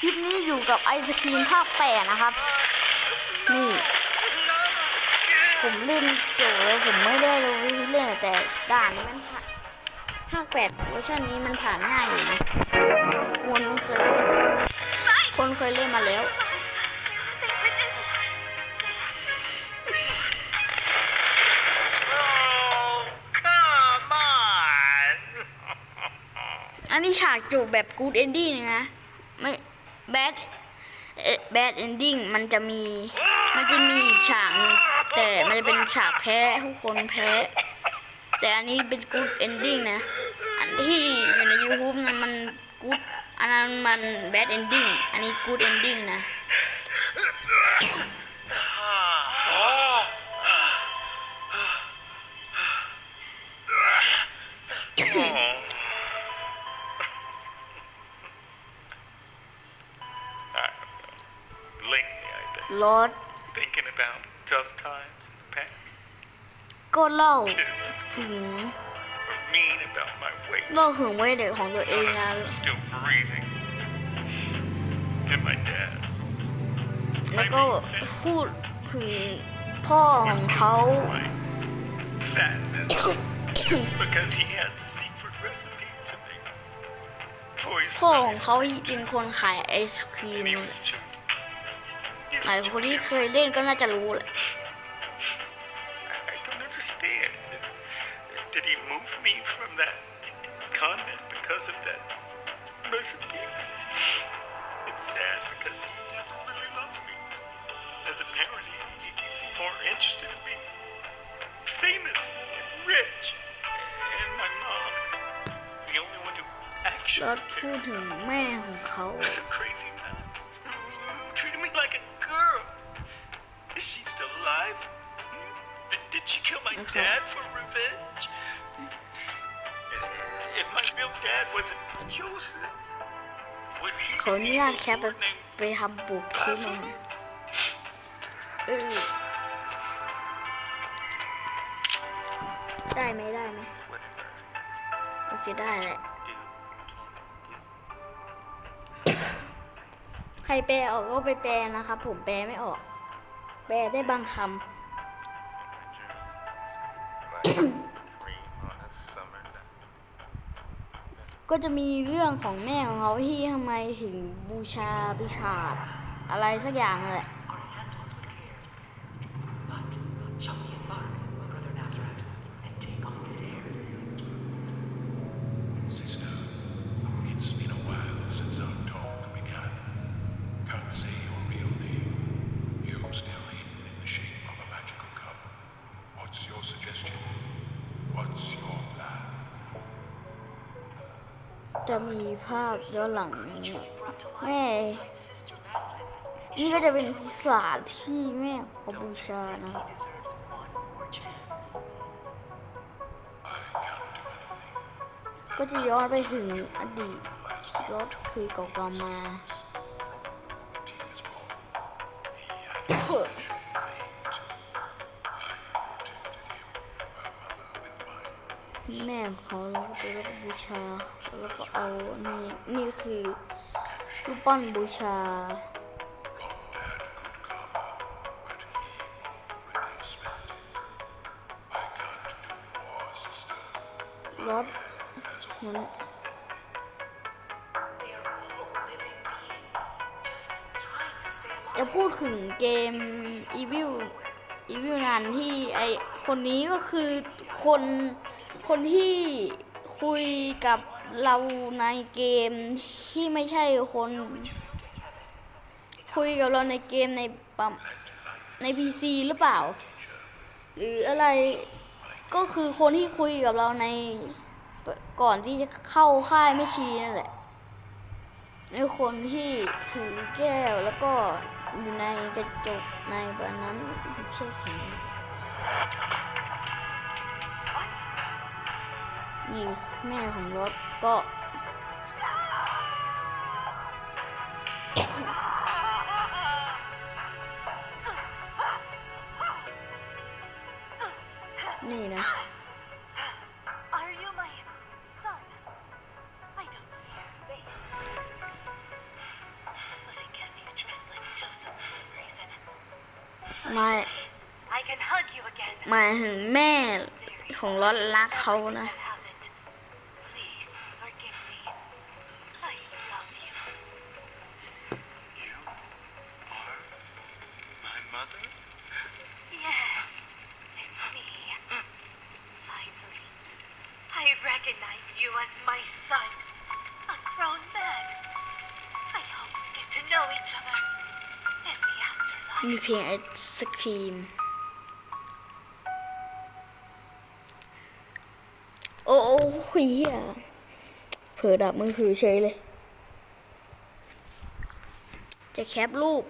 คลิปนี้อยู่กับไอศครีมภาคแปดนะครับ นี่ ผมเล่นโจแล้วผมไม่ได้รู้วิธีเล่นแต่ด่านนี้มันผ่านภาคแปดเวอร์ชันนี้มันผ่านง่ายอยู่นะคนเคยเล่นคนเคยเล่นมาแล้ว Oh, come on. อันนี้ฉากจบแบบกู o ดเอนดิ้งนะ ไม่ แบดแบดเอนดิ้งมันจะมี มันจะมีฉากนึงแต่มันจะเป็นฉากแพ้ทุกคนแพ้ แต่อันนี้เป็นกู๊ดเอนดิ้งนะ อันที่อยู่ใน YouTube นั้นมันกูดอันนั้นมันแบดเอนดิ้งอันนี้กู๊ดเอนดิ้งนะ Lately, I've been รถ thinking about tough times in the past. ก็เล่า Kids at ถึง school were mean about my weight. เล่าถึงวัยเด็กของตัวเองนะ Still breathing. And my dad. แล้วก็พูดถึงพ่อของเขา My fatness. because he had the secret recipe to make พ่อของ poison. เขาเป็นคนขายไอศครีม หลาย was ค too นที่เคยเล่นก็น่าจะรู้แหละ I don't understand. Did he move me from that convent because of that recipe? It's sad because he never really loved me. As a parent, he, he- he's more interested in being famous and rich. And my mom, the only one who แล้ว actually พูดถึงแม่ของเขา kill my Okay. dad for revenge? If my real dad wasn't Joseph, was he ขออนุญาตแคปไป an evil named ไปทำปุกคลิปมา Buffalo? เออได้ไหมได้ไหม Whatever. โอเคได้แหละ Do. Do. ใครแปลออกก็ไปแปลนะครับ ผมแปลไม่ออก แปลได้บางค Cream on a summer night. ำ ก็จะมีเรื่องของแม่ของเขาที่ทำไมถึงบูชาบิชาจอะไรสักอย่างแหละ จะมีภาพย้อนหลังแม่ นี่ก็จะเป็นพิศาที่แม่ขอบูชานะก็จะย้อนไปถึงอดีตรถคือเก่าๆมา แม่เขาแล้วก็ไปรับบูชา แล้วก็เอานี่นี่คือรูปปั้นบูชาลดนั้นจะพูดถึงเกมอีวิวอีวิวนั้นที่ไอคนนี้ก็คือคน คนที่คุยกับเราในเกมที่ไม่ใช่คน คุยกับเราในเกมในปั๊มใน PC หรือเปล่า หรืออะไรก็คือคนที่คุยกับเราในก่อนที่จะเข้าค่ายไม่ชีนั่นแหละในคนที่ถือแก้วแล้วก็อยู่ในกระจกในบานนั้นไม่ใช่แข็ง นี่แม่ของรถก็นี่นะ มาหมายถึงแม่ของรถรักเขานะ recognize you as my son, a grown man. I hope we get to know each other in the afterlife. มีเพียงไอศครีม โอ้โอ้เฮียเผลอดับมือถือเฉยเลย จะแคปรูป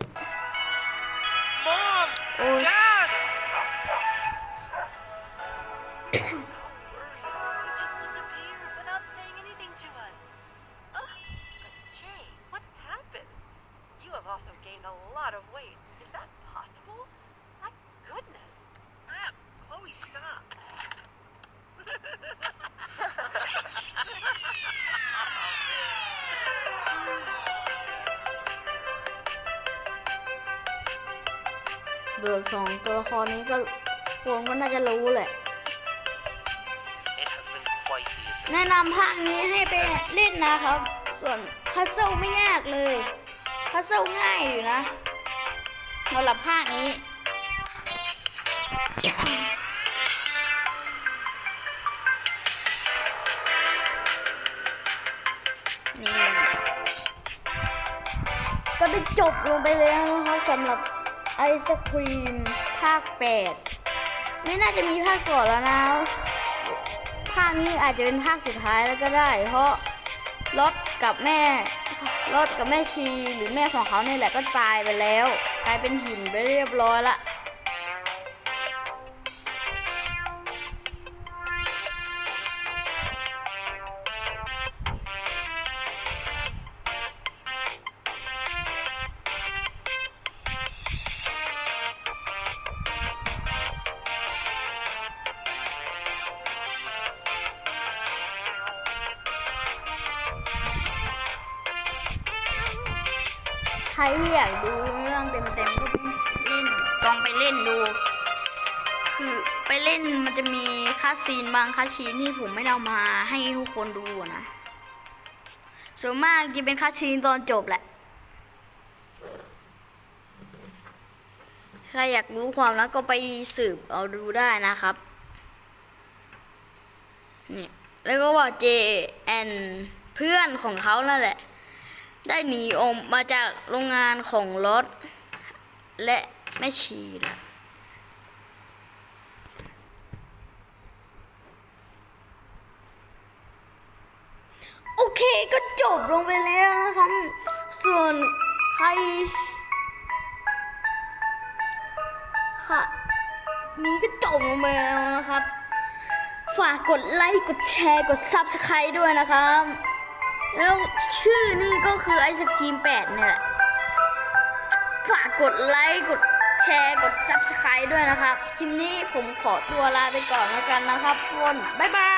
Mom! โอ้ย lot of weight. Is that possible? My goodness. Ah, Chloe, stop. เบิกสองตัวละครนี้ก็คนก็น่าจะรู้แหละ It has been quite the adventure. แนะนำภาคนี้ให้ไปเล่นนะครับ ส่วนพัซเซิลไม่ยากเลย พัซเซิลง่ายอยู่นะ สำหรับภาคนี้ นี่ ก็ได้จบลงไปแล้วนะครับสำหรับไอศครีมภาค8ไม่น่าจะมีภาคก่อนแล้วนะภาคนี้อาจจะเป็นภาคสุดท้ายแล้วก็ได้ เพราะรถกับแม่รถกับแม่ชีหรือแม่ของเขาเนี่ยแหละก็ตายไปแล้ว กลายเป็นหินไปเรียบร้อยละ รที่อยากดูเรื่องเต็มๆก็เล่นลองไปเล่นดู คือไปเล่นมันจะมีคัสซีนบางคัสซีนที่ผมไม่ได้เอามาให้ทุกคนดูนะส่วนมากจะเป็นคัสซีนตอนจบแหละใครอยากรู้ความแล้วก็ไปสืบเอาดูได้นะครับนี่แล้วก็ว่าเจแอนเพื่อนของเขานั่นแหละ ได้หนีออกมาจากโรงงานของรถ และแม่ชีนะโอเคก็จบลงไปแล้วนะครับ ส่วนใคร ค่ะ นี้ก็จบลงไปแล้วนะครับ ฝากกดไลค์ กดแชร์ กด Subscribe ด้วยนะครับ แล้วชื่อนี่ก็คือไอศครีมแปดเนี่ยแหละฝากกดไลค์กดแชร์กด Subscribe ด้วยนะครับ คลิปนี้ผมขอตัวลาไปก่อนแล้วกันนะครับทุกคน บ๊ายบาย